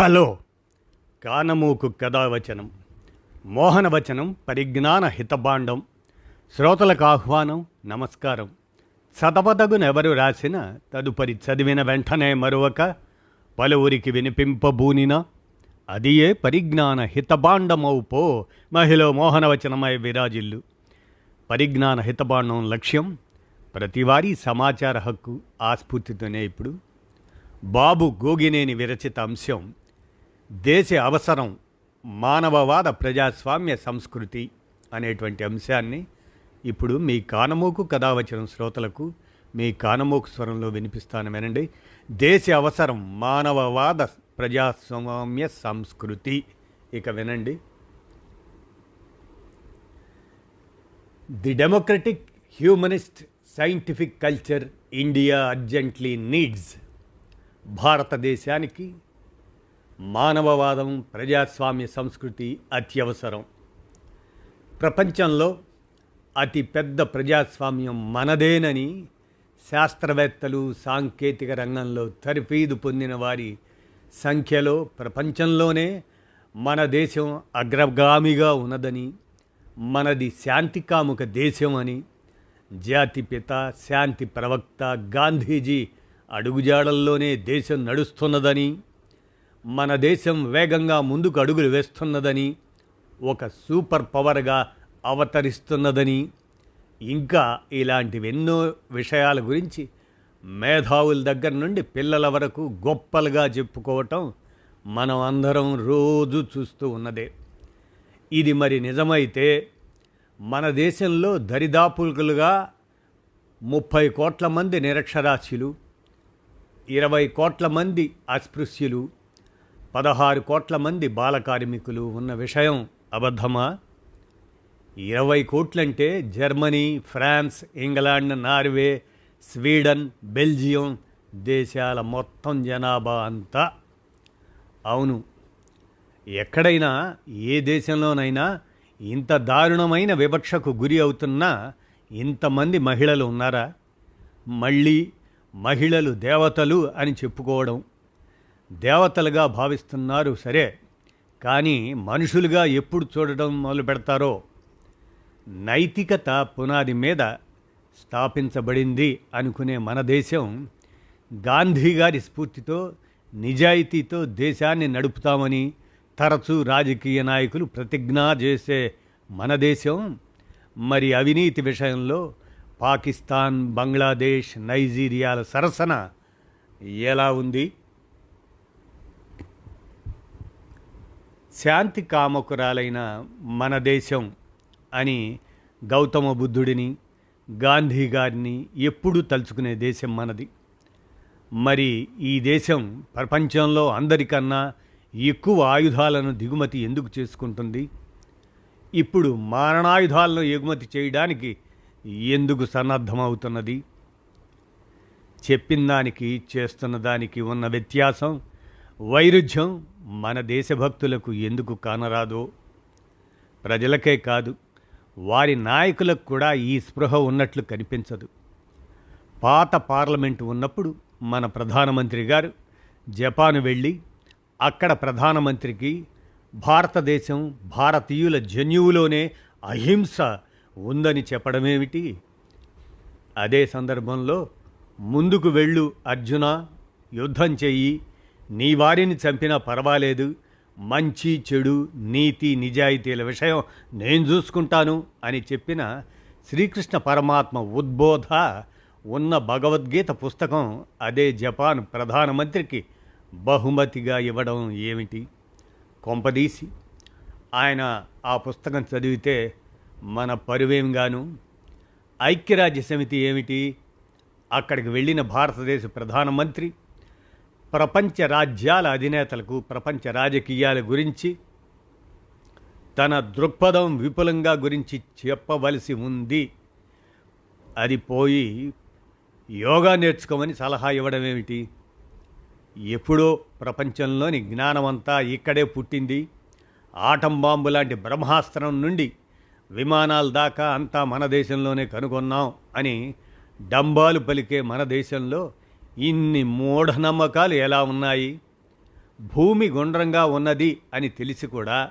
Hello. కానమూకు కథావచనం మోహనవచనం పరిజ్ఞాన హితబాండం శ్రోతలకు ఆహ్వానం నమస్కారం. చదవదగునెవరు రాసిన తదుపరి చదివిన వెంటనే మరొక పలువురికి వినిపింపబూనిన అది ఏ పరిజ్ఞాన హితభాండమవు పో మహిళ మోహనవచనమై విరాజిల్లు. పరిజ్ఞాన హితబాండం లక్ష్యం ప్రతివారీ సమాచార హక్కు ఆస్ఫూర్తితోనే ఇప్పుడు. బాబు గోగినేని విరచిత అంశం దేశ అవసరం మానవవాద ప్రజాస్వామ్య సంస్కృతి అనేటువంటి అంశాన్ని ఇప్పుడు మీ కానమోకు కథావచనం శ్రోతలకు మీ కానమూకు స్వరంలో వినిపిస్తాను వినండి. దేశ అవసరం మానవవాద ప్రజాస్వామ్య సంస్కృతి. ఇక వినండి. The democratic humanist scientific culture India urgently needs. భారతదేశానికి మానవవాదం ప్రజాస్వామ్య సంస్కృతి అత్యవసరం. ప్రపంచంలో అతి పెద్ద ప్రజాస్వామ్యం మనదేనని శాస్త్రవేత్తలు సాంకేతిక రంగంలో తరఫీదు పొందిన వారి సంఖ్యలో ప్రపంచంలోనే మన దేశం అగ్రగామిగా ఉన్నదని మనది శాంతికాముక దేశం అని జాతిపిత శాంతి ప్రవక్త గాంధీజీ అడుగుజాడల్లోనే దేశం నడుస్తున్నదని మన దేశం వేగంగా ముందుకు అడుగులు వేస్తున్నదని ఒక సూపర్ పవర్గా అవతరిస్తున్నదని ఇంకా ఇలాంటివెన్నో విషయాల గురించి మేధావుల దగ్గర నుండి పిల్లల వరకు గొప్పలుగా చెప్పుకోవటం మనం అందరం రోజు చూస్తూ ఉన్నదే. ఇది మరి నిజమైతే మన దేశంలో దరిదాపులుగా ముప్పై కోట్ల మంది నిరక్షరాస్యులు ఇరవై కోట్ల మంది అస్పృశ్యులు పదహారు కోట్ల మంది బాల కార్మికులు ఉన్న విషయం అబద్ధమా? ఇరవై కోట్లంటే Germany France England Norway Sweden Belgium దేశాల మొత్తం జనాభా అంతా. అవును ఎక్కడైనా ఏ దేశంలోనైనా ఇంత దారుణమైన వివక్షకు గురి అవుతున్న ఇంతమంది మహిళలు ఉన్నారా? మళ్ళీ మహిళలు దేవతలు అని చెప్పుకోవడం దేవతలుగా భావిస్తున్నారు సరే. కానీ మనుషులుగా ఎప్పుడు చూడడం మొదలు పెడతారో? నైతికత పునాది మీద స్థాపించబడింది అనుకునే మన దేశం గాంధీ గారి స్ఫూర్తితో నిజాయితీతో దేశాన్ని నడుపుతామని తరచూ రాజకీయ నాయకులు ప్రతిజ్ఞ చేసే మన దేశం. మరి అవినీతి విషయంలో పాకిస్తాన్ బంగ్లాదేశ్ నైజీరియాల సరసన ఎలా ఉంది? శాంతి కామకురాలైన మన దేశం అని గౌతమ బుద్ధుడిని గాంధీ గారిని ఎప్పుడూ తలుచుకునే దేశం మనది. మరి ఈ దేశం ప్రపంచంలో అందరికన్నా ఎక్కువ ఆయుధాలను దిగుమతి ఎందుకు చేసుకుంటుంది? ఇప్పుడు మారణాయుధాలను ఎగుమతి చేయడానికి ఎందుకు సన్నద్ధమవుతున్నది? చెప్పిన దానికి చేస్తున్న దానికి ఉన్న వ్యత్యాసం వైరుధ్యం మన దేశభక్తులకు ఎందుకు కానరాదో? ప్రజలకే కాదు వారి నాయకులకు కూడా ఈ స్పృహ ఉన్నట్లు కనిపించదు. పాత పార్లమెంటు ఉన్నప్పుడు మన ప్రధానమంత్రి గారు జపాన్ వెళ్ళి అక్కడ ప్రధానమంత్రికి భారతదేశం భారతీయుల జన్యువులోనే అహింస ఉందని చెప్పడమేమిటి? అదే సందర్భంలో ముందుకు వెళ్ళు అర్జున యుద్ధం చెయ్యి. నీ వారిని చంపినా పర్వాలేదు. మంచి చెడు నీతి నిజాయితీల విషయం నేను చూసుకుంటాను అని చెప్పిన శ్రీకృష్ణ పరమాత్మ ఉద్బోధ ఉన్న భగవద్గీత పుస్తకం అదే జపాన్ ప్రధానమంత్రికి బహుమతిగా ఇవ్వడం ఏమిటి? కొంపదీసి. ఆయన ఆ పుస్తకం చదివితే మన పరువేంగాను ఐక్యరాజ్య సమితి ఏమిటి? అక్కడికి వెళ్ళిన భారతదేశ ప్రధానమంత్రి ప్రపంచ రాజ్యాల అధినేతలకు ప్రపంచ రాజకీయాల గురించి తన దృక్పథం విపులంగా గురించి చెప్పవలసి ఉంది. అది పోయి యోగా నేర్చుకోమని సలహా ఇవ్వడం ఏమిటి? ఎప్పుడో ప్రపంచంలోని జ్ఞానమంతా ఇక్కడే పుట్టింది. ఆటం బాంబు లాంటి బ్రహ్మాస్త్రం నుండి విమానాల దాకా అంతా మన దేశంలోనే కనుగొన్నాం అని డంబాలు పలికే మన దేశంలో ఇన్ని మూఢనమ్మకాలు ఎలా ఉన్నాయి? భూమి గుండ్రంగా ఉన్నది అని తెలిసి కూడా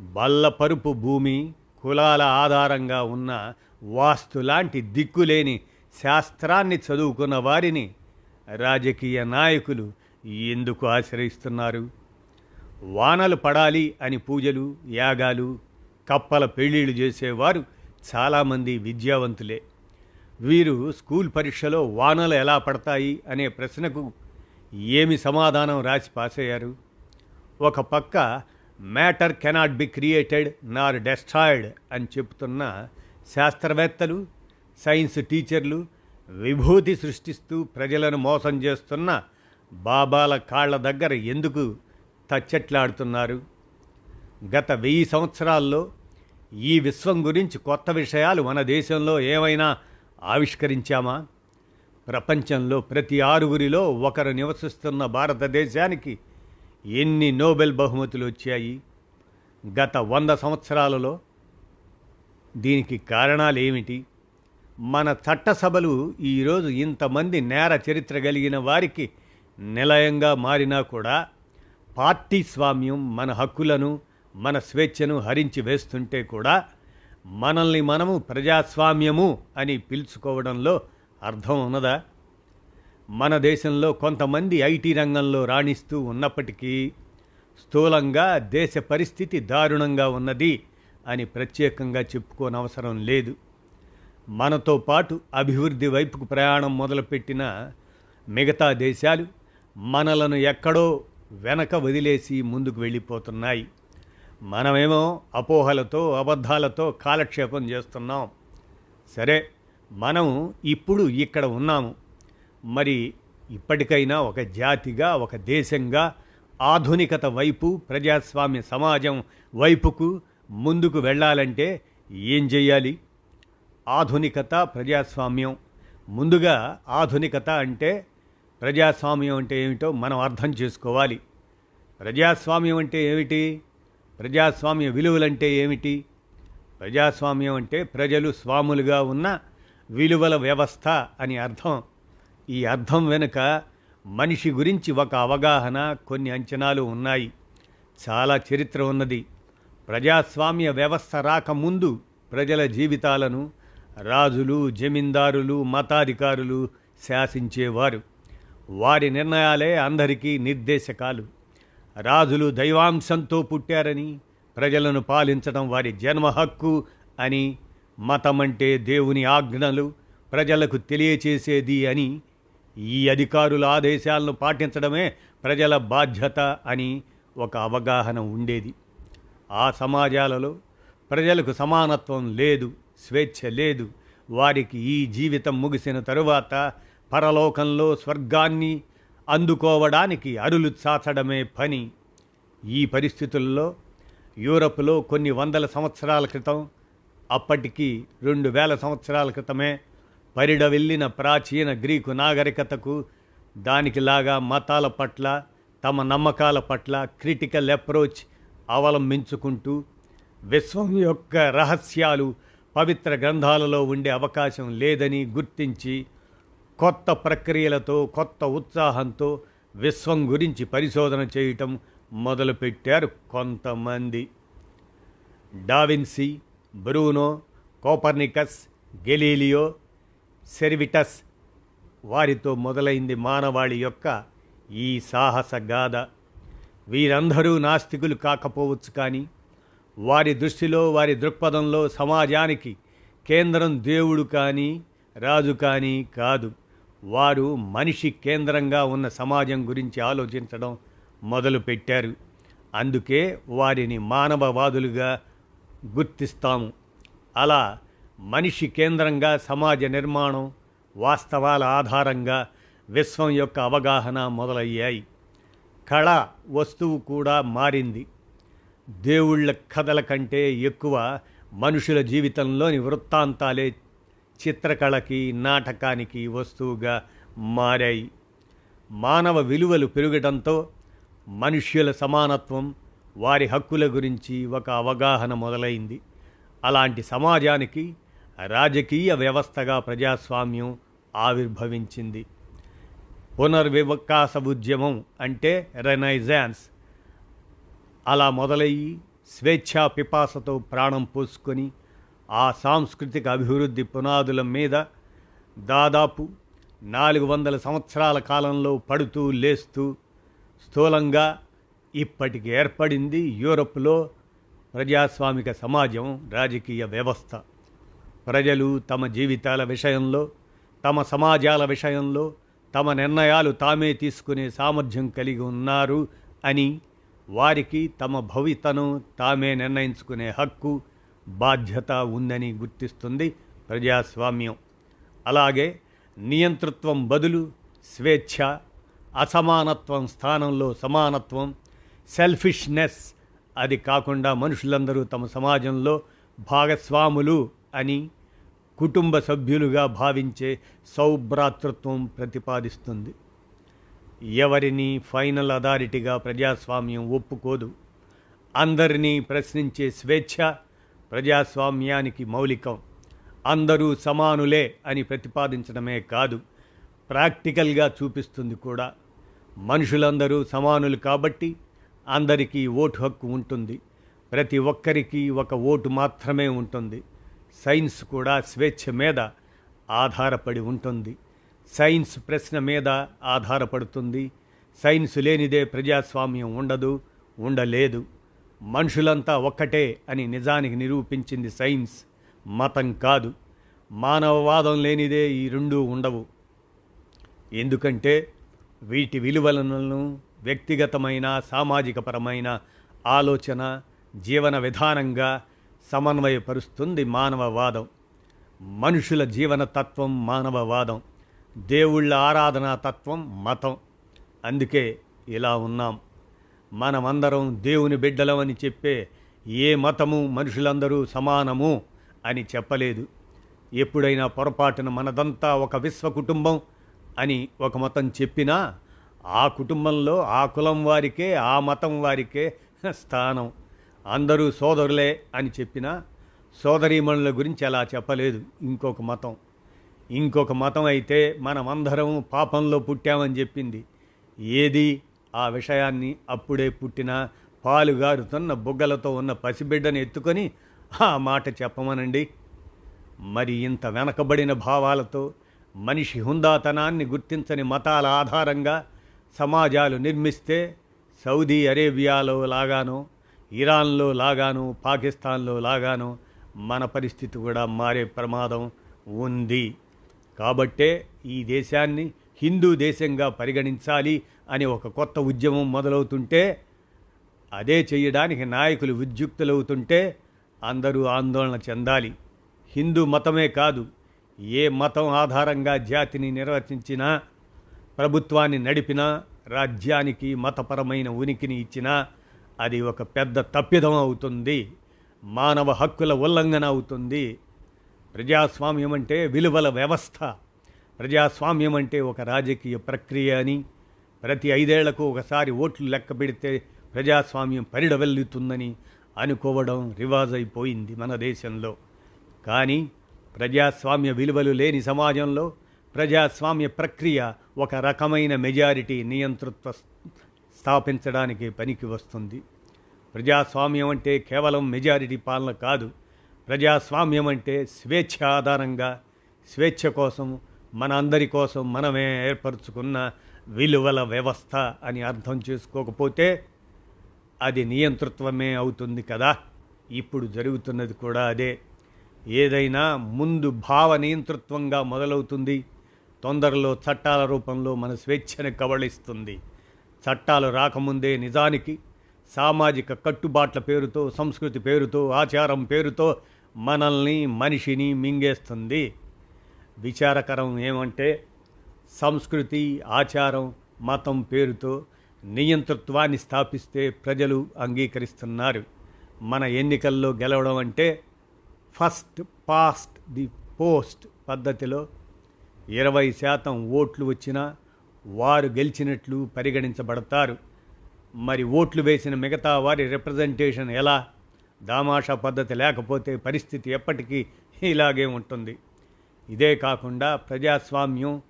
బల్లపరుపు భూమి కులాల ఆధారంగా ఉన్న వాస్తు లాంటి దిక్కులేని శాస్త్రాన్ని చదువుకున్న వారిని రాజకీయ నాయకులు ఎందుకు ఆశ్రయిస్తున్నారు? వానలు పడాలి అని పూజలు యాగాలు కప్పల పెళ్ళిళ్ళు చేసేవారు చాలామంది విద్యావంతులే. వీరు స్కూల్ పరీక్షలో వానలు ఎలా పడతాయి అనే ప్రశ్నకు ఏమి సమాధానం రాసి పాస్ అయ్యారు ఒక పక్క matter cannot be created nor destroyed అని చెప్తున్న శాస్త్రవేత్తలు సైన్స్ టీచర్లు విభూతి సృష్టిస్తూ ప్రజలను మోసం చేస్తున్న బాబాల కాళ్ళ దగ్గర ఎందుకు తచ్చట్లాడుతున్నారు? గత వెయ్యి సంవత్సరాల్లో ఈ విశ్వం గురించి కొత్త విషయాలు మన దేశంలో ఏమైనా ఆవిష్కరించామా? ప్రపంచంలో ప్రతి ఆరుగురిలో ఒకరు నివసిస్తున్న భారతదేశానికి ఎన్ని నోబెల్ బహుమతులు వచ్చాయి? గత వంద సంవత్సరాలలో దీనికి కారణాలు ఏమిటి మన చట్టసభలు ఈరోజు ఇంతమంది నేర చరిత్ర కలిగిన వారికి నిలయంగా మారినా కూడా పార్టీ స్వామ్యం మన హక్కులను మన స్వేచ్ఛను హరించి వేస్తుంటే కూడా మనల్ని మనము ప్రజాస్వామ్యము అని పిలుచుకోవడంలో అర్థం ఉన్నదా? మన దేశంలో కొంతమంది ఐటీ రంగంలో రాణిస్తూ ఉన్నప్పటికీ స్థూలంగా దేశ పరిస్థితి దారుణంగా ఉన్నది అని ప్రత్యేకంగా చెప్పుకోనవసరం లేదు. మనతో పాటు అభివృద్ధి వైపుకు ప్రయాణం మొదలుపెట్టిన మిగతా దేశాలు మనలను ఎక్కడో వెనక వదిలేసి ముందుకు వెళ్ళిపోతున్నాయి. మనమేమో అపోహలతో అబద్ధాలతో కాలక్షేపం చేస్తున్నాం. సరే మనం ఇప్పుడు ఇక్కడ ఉన్నాము. మరి ఇప్పటికైనా ఒక జాతిగా ఒక దేశంగా ఆధునికత వైపు ప్రజాస్వామ్య సమాజం వైపుకు ముందుకు వెళ్ళాలంటే ఏం చేయాలి? ఆధునికత ప్రజాస్వామ్యం. ముందుగా ఆధునికత అంటే ప్రజాస్వామ్యం అంటే ఏమిటో మనం అర్థం చేసుకోవాలి. ప్రజాస్వామ్యం అంటే ఏమిటి? ప్రజాస్వామ్య విలువలంటే ఏమిటి? ప్రజాస్వామ్యం అంటే ప్రజలు స్వాములుగా ఉన్న విలువల వ్యవస్థ అని అర్థం. ఈ అర్థం వెనుక మనిషి గురించి ఒక అవగాహన కొన్ని అంచనాలు ఉన్నాయి. చాలా చరిత్ర ఉన్నది. ప్రజాస్వామ్య వ్యవస్థ రాకముందు ప్రజల జీవితాలను రాజులు జమీందారులు మతాధికారులు శాసించేవారు. వారి నిర్ణయాలే అందరికీ నిర్దేశకాలు. రాజులు దైవాంశంతో పుట్టారని ప్రజలను పాలించడం వారి జన్మ హక్కు అని మతమంటే దేవుని ఆజ్ఞలు ప్రజలకు తెలియచేసేది అని ఈ అధికారుల ఆదేశాలను పాటించడమే ప్రజల బాధ్యత అని ఒక అవగాహన ఉండేది. ఆ సమాజాలలో ప్రజలకు సమానత్వం లేదు స్వేచ్ఛ లేదు. వారికి ఈ జీవితం ముగిసిన తరువాత పరలోకంలో స్వర్గాన్ని అందుకోవడానికి అరులు చాచడమే పని. ఈ పరిస్థితుల్లో యూరప్లో కొన్ని వందల సంవత్సరాల క్రితం అప్పటికి రెండు వేల సంవత్సరాల క్రితమే పరిడ వెళ్ళిన ప్రాచీన గ్రీకు నాగరికతకు దానికిలాగా మతాల పట్ల తమ నమ్మకాల పట్ల క్రిటికల్ అప్రోచ్ అవలంబించుకుంటూ విశ్వం యొక్క రహస్యాలు పవిత్ర గ్రంథాలలో ఉండే అవకాశం లేదని గుర్తించి కొత్త ప్రక్రియలతో కొత్త ఉత్సాహంతో విశ్వం గురించి పరిశోధన చేయటం మొదలుపెట్టారు కొంతమంది. Da Vinci Bruno Copernicus Galileo Servetus వారితో మొదలైంది మానవాళి యొక్క ఈ సాహస గాథ. వీరందరూ నాస్తికులు కాకపోవచ్చు కానీ వారి దృష్టిలో వారి దృక్పథంలో సమాజానికి కేంద్రం దేవుడు కానీ రాజు కానీ కాదు. వారు మనిషి కేంద్రంగా ఉన్న సమాజం గురించి ఆలోచించడం మొదలుపెట్టారు. అందుకే వారిని మానవవాదులుగా గుర్తిస్తాము. అలా మనిషి కేంద్రంగా సమాజ నిర్మాణం వాస్తవాల ఆధారంగా విశ్వం యొక్క అవగాహన మొదలయ్యాయి. కళ వస్తువు కూడా మారింది. దేవుళ్ళ కథల కంటే ఎక్కువ మనుషుల జీవితంలోని వృత్తాంతాలే చిత్రకళకి నాటకానికి వస్తువుగా మారాయి. మానవ విలువలు పెరగడంతో మనుష్యుల సమానత్వం వారి హక్కుల గురించి ఒక అవగాహన మొదలైంది. అలాంటి సమాజానికి రాజకీయ వ్యవస్థగా ప్రజాస్వామ్యం ఆవిర్భవించింది. పునర్వికాస ఉద్యమం అంటే రెనైజాన్స్ అలా మొదలయ్యి స్వేచ్ఛా పిపాసతో ప్రాణం పోసుకొని ఆ సాంస్కృతిక అభివృద్ధి పునాదుల మీద దాదాపు నాలుగు వందల సంవత్సరాల కాలంలో పడుతూ లేస్తూ స్థూలంగా ఇప్పటికి ఏర్పడింది యూరప్లో ప్రజాస్వామిక సమాజం రాజకీయ వ్యవస్థ. ప్రజలు తమ జీవితాల విషయంలో తమ సమాజాల విషయంలో తమ నిర్ణయాలు తామే తీసుకునే సామర్థ్యం కలిగి ఉన్నారు అని వారికి తమ భవితను తామే నిర్ణయించుకునే హక్కు బాధ్యత ఉందని గుర్తిస్తుంది ప్రజాస్వామ్యం. అలాగే నియంతృత్వం బదులు స్వేచ్ఛ అసమానత్వం స్థానంలో సమానత్వం సెల్ఫిష్నెస్ అది కాకుండా మనుషులందరూ తమ సమాజంలో భాగస్వాములు అని కుటుంబ సభ్యులుగా భావించే సౌభ్రాతృత్వం ప్రతిపాదిస్తుంది. ఎవరిని ఫైనల్ అథారిటీగా ప్రజాస్వామ్యం ఒప్పుకోదు. అందరినీ ప్రశ్నించే స్వేచ్ఛ ప్రజాస్వామ్యానికి మౌలికం. అందరూ సమానులే అని ప్రతిపాదించడమే కాదు ప్రాక్టికల్గా చూపిస్తుంది కూడా. మనుషులందరూ సమానులు కాబట్టి అందరికీ ఓటు హక్కు ఉంటుంది. ప్రతి ఒక్కరికి ఒక ఓటు మాత్రమే ఉంటుంది. సైన్స్ కూడా స్వేచ్ఛ మీద ఆధారపడి ఉంటుంది. సైన్స్ ప్రశ్న మీద ఆధారపడుతుంది. సైన్స్ లేనిదే ప్రజాస్వామ్యం ఉండదు ఉండలేదు. మనుషులంతా ఒక్కటే అని నిజానికి నిరూపించింది సైన్స్. మతం కాదు. మానవవాదం లేనిదే ఈ రెండూ ఉండవు. ఎందుకంటే వీటి విలువలను వ్యక్తిగతమైన సామాజికపరమైన ఆలోచన జీవన విధానంగా సమన్వయపరుస్తుంది మానవవాదం. మనుషుల జీవన తత్వం మానవవాదం. దేవుళ్ళ ఆరాధనా తత్వం మతం. అందుకే ఇలా ఉన్నాం. మనమందరం దేవుని బిడ్డలమని చెప్పే ఏ మతము మనుషులందరూ సమానము అని చెప్పలేదు. ఎప్పుడైనా పొరపాటున మనదంతా ఒక విశ్వ కుటుంబం అని ఒక మతం చెప్పినా ఆ కుటుంబంలో ఆ కులం వారికే ఆ మతం వారికే స్థానం. అందరూ సోదరులే అని చెప్పినా సోదరీమణుల గురించి అలా చెప్పలేదు ఇంకొక మతం. ఇంకొక మతం అయితే మనమందరం పాపంలో పుట్టామని చెప్పింది. ఏది? ఆ విషయాన్ని అప్పుడే పుట్టిన పాలుగారుతున్న బుగ్గలతో ఉన్న పసిబిడ్డని ఎత్తుకొని ఆ మాట చెప్పమనండి. మరి ఇంత వెనకబడిన భావాలతో మనిషి హుందాతనాన్ని గుర్తించని మతాల ఆధారంగా సమాజాలు నిర్మిస్తే సౌదీ అరేబియాలో లాగానో ఇరాన్లో లాగానో పాకిస్తాన్లో లాగానో మన పరిస్థితి కూడా మారే ప్రమాదం ఉంది. కాబట్టే ఈ దేశాన్ని హిందూ దేశంగా పరిగణించాలి అని ఒక కొత్త ఉద్యమం మొదలవుతుంటే అదే చేయడానికి నాయకులు ఉద్యుక్తులవుతుంటే అందరూ ఆందోళన చెందాలి. హిందూ మతమే కాదు ఏ మతం ఆధారంగా జాతిని నిర్వచించినా ప్రభుత్వాన్ని నడిపినా రాజ్యానికి మతపరమైన ఉనికిని ఇచ్చినా అది ఒక పెద్ద తప్పిదం అవుతుంది మానవ హక్కుల ఉల్లంఘన అవుతుంది. ప్రజాస్వామ్యం అంటే విలువల వ్యవస్థ. ప్రజాస్వామ్యం అంటే ఒక రాజకీయ ప్రక్రియ అని. ప్రతి ఐదేళ్ళకు ఒకసారి ఓట్లు లెక్క పెడితే ప్రజాస్వామ్యం పరిడవెల్లుతుందని అనుకోవడం రివాజ్ అయిపోయింది మన దేశంలో. కానీ ప్రజాస్వామ్య విలువలు లేని సమాజంలో ప్రజాస్వామ్య ప్రక్రియ ఒక రకమైన మెజారిటీ నియంతృత్వ స్థాపించడానికి పనికి వస్తుంది. ప్రజాస్వామ్యం అంటే కేవలం మెజారిటీ పాలన కాదు ప్రజాస్వామ్యం అంటే స్వేచ్ఛ ఆధారంగా స్వేచ్ఛ కోసం మన అందరి కోసం మనమే ఏర్పరచుకున్న విలువల వ్యవస్థ అని అర్థం చేసుకోకపోతే అది నియంతృత్వమే అవుతుంది కదా. ఇప్పుడు జరుగుతున్నది కూడా అదే. ఏదైనా ముందు భావ నియంతృత్వంగా మొదలవుతుంది. తొందరలో చట్టాల రూపంలో మన స్వేచ్ఛను కబళిస్తుంది. చట్టాలు రాకముందే నిజానికి సామాజిక కట్టుబాట్ల పేరుతో సంస్కృతి పేరుతో ఆచారం పేరుతో మనల్ని మనిషిని మింగేస్తుంది. విచారకరం ఏమంటే సంస్కృతి ఆచారం మతం పేరుతో నియంతృత్వాన్ని స్థాపిస్తే ప్రజలు అంగీకరిస్తున్నారు. మన ఎన్నికల్లో గెలవడం అంటే ఫస్ట్ పాస్ట్ ది పోస్ట్ పద్ధతిలో ఇరవై శాతం ఓట్లు వచ్చినా వారు గెలిచినట్లు పరిగణించబడతారు. మరి ఓట్లు వేసిన మిగతా వారి రిప్రజెంటేషన్ ఎలా? దామాషా పద్ధతి లేకపోతే పరిస్థితి ఎప్పటికీ ఇలాగే ఉంటుంది. ఇదే కాకుండా ప్రజాస్వామ్యం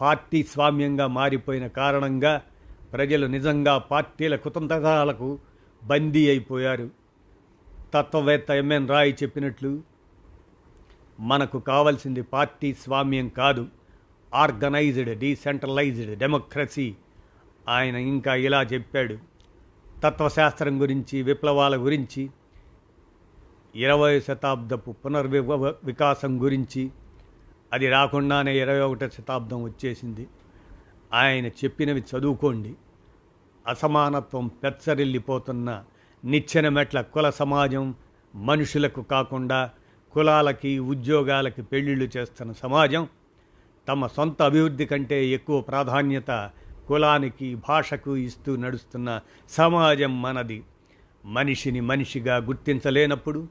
పార్టీ స్వామ్యంగా మారిపోయిన కారణంగా ప్రజలు నిజంగా పార్టీల కుతంత్రాలకు బందీ అయిపోయారు. తత్వవేత్త ఎంఎన్ రాయ్ చెప్పినట్లు మనకు కావాల్సింది పార్టీ స్వామ్యం కాదు ఆర్గనైజ్డ్ డీసెంట్రలైజ్డ్ డెమోక్రసీ ఆయన ఇంకా ఇలా చెప్పాడు. తత్వశాస్త్రం గురించి విప్లవాల గురించి ఇరవై శతాబ్దపు పునర్వి వికాసం గురించి అది రాకుండానే ఇరవై ఒకటో శతాబ్దం వచ్చేసింది. ఆయన చెప్పినవి చదువుకోండి. అసమానత్వం పెచ్చరిల్లిపోతున్న నిచ్చెన మెట్ల కుల సమాజం మనుషులకు కాకుండా కులాలకి ఉద్యోగాలకి పెళ్ళిళ్ళు చేస్తున్న సమాజం తమ సొంత అభివృద్ధి కంటే ఎక్కువ ప్రాధాన్యత కులానికి భాషకు ఇస్తూ నడుస్తున్న సమాజం మనది. మనిషిని మనిషిగా గుర్తించలేనప్పుడు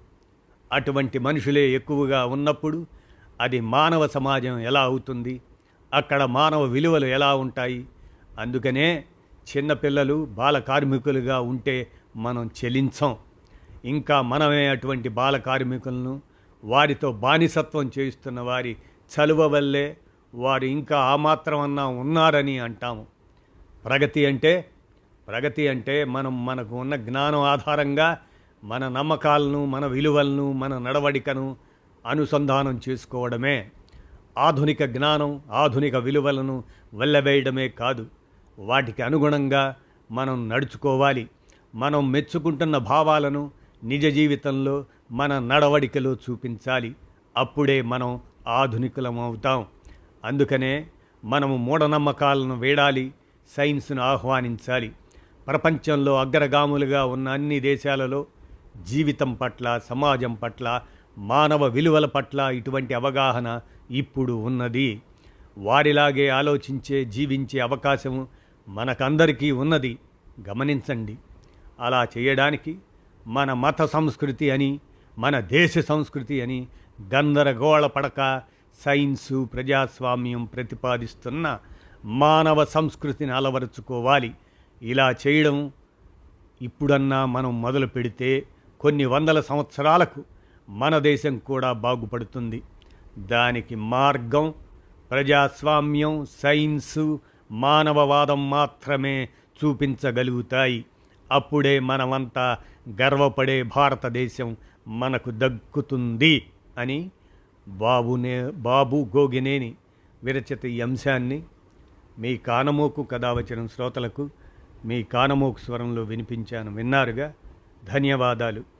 అటువంటి మనుషులే ఎక్కువగా ఉన్నప్పుడు అది మానవ సమాజం ఎలా అవుతుంది? అక్కడ మానవ విలువలు ఎలా ఉంటాయి? అందుకనే చిన్నపిల్లలు బాల కార్మికులుగా ఉంటే మనం చెలించం. ఇంకా మనమే అటువంటి బాల కార్మికులను వారితో బానిసత్వం చేయిస్తున్న వారి చలువ వల్లే వారు ఇంకా ఆ మాత్రమన్నా ఉన్నారని అంటాము. ప్రగతి అంటే ప్రగతి అంటే మనం మనకు ఉన్న జ్ఞానం ఆధారంగా మన నమ్మకాలను మన విలువలను మన నడవడికను అనుసంధానం చేసుకోవడమే ఆధునిక జ్ఞానం ఆధునిక విలువలను వెళ్ళవేయడమే కాదు. వాటికి అనుగుణంగా మనం నడుచుకోవాలి. మనం మెచ్చుకుంటున్న భావాలను నిజ జీవితంలో మన నడవడికలో చూపించాలి. అప్పుడే మనం ఆధునికులం అవుతాం అందుకనే మనము మూఢనమ్మకాలను వేడాలి సైన్స్ను ఆహ్వానించాలి. ప్రపంచంలో అగ్రగాములుగా ఉన్న అన్ని దేశాలలో జీవితం పట్ల సమాజం పట్ల మానవ విలువల పట్ల ఇటువంటి అవగాహన ఇప్పుడు ఉన్నది. వారిలాగే ఆలోచించే జీవించే అవకాశం మనకందరికీ ఉన్నది. గమనించండి. అలా చేయడానికి మన మత సంస్కృతి అని మన దేశ సంస్కృతి అని గందరగోళ పడక సైన్సు ప్రజాస్వామ్యం ప్రతిపాదిస్తున్న మానవ సంస్కృతిని అలవరుచుకోవాలి. ఇలా చేయడం ఇప్పుడన్నా మనం మొదలు పెడితే కొన్ని వందల సంవత్సరాలకు మన దేశం కూడా బాగుపడుతుంది. దానికి మార్గం ప్రజాస్వామ్యం సైన్సు మానవవాదం మాత్రమే చూపించగలుగుతాయి. అప్పుడే మనమంతా గర్వపడే భారతదేశం మనకు దక్కుతుంది అని బాబునే బాబు గోగినేని విరచిత ఈ అంశాన్ని మీ కానమోకు కథావచనం శ్రోతలకు మీ కానమోకు స్వరంలో వినిపించాను విన్నారుగా. ధన్యవాదాలు.